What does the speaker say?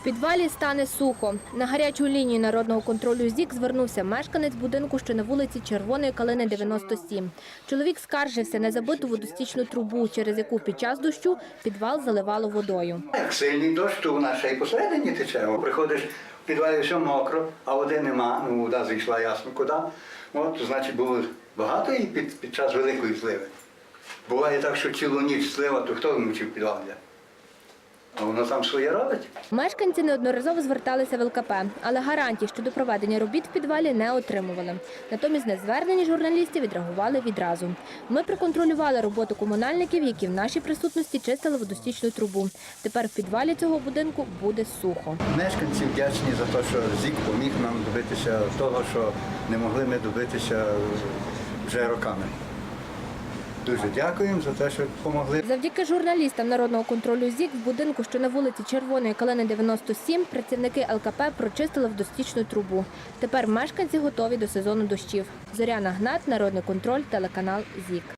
В підвалі стане сухо. На гарячу лінію народного контролю ЗІК звернувся мешканець будинку, що на вулиці Червоної Калини 97. Чоловік скаржився на забиту водостічну трубу, через яку під час дощу підвал заливало водою. Як сильний дощ, то вона ще й посередині тече. Приходиш в підвалі все мокро, а води нема, ну вода зійшла ясно куди. От, значить, було багато і під, під час великої зливи. Буває так, що цілу ніч слива, то хто вмочив підвал йде? А воно там своє робить. Мешканці неодноразово зверталися в ЛКП, але гарантій щодо проведення робіт в підвалі не отримували. Натомість на звернення журналістів відреагували відразу. Ми проконтролювали роботу комунальників, які в нашій присутності чистили водостічну трубу. Тепер в підвалі цього будинку буде сухо. Мешканці вдячні за те, що ЗІК поміг нам добитися того, що не могли ми добитися вже роками. Дуже дякуємо за те, що допомогли. Завдяки журналістам народного контролю ЗІК в будинку, що на вулиці Червоної Калини 97, працівники ЛКП прочистили водостічну трубу. Тепер мешканці готові до сезону дощів. Зоряна Гнат, Народний контроль, телеканал ЗІК.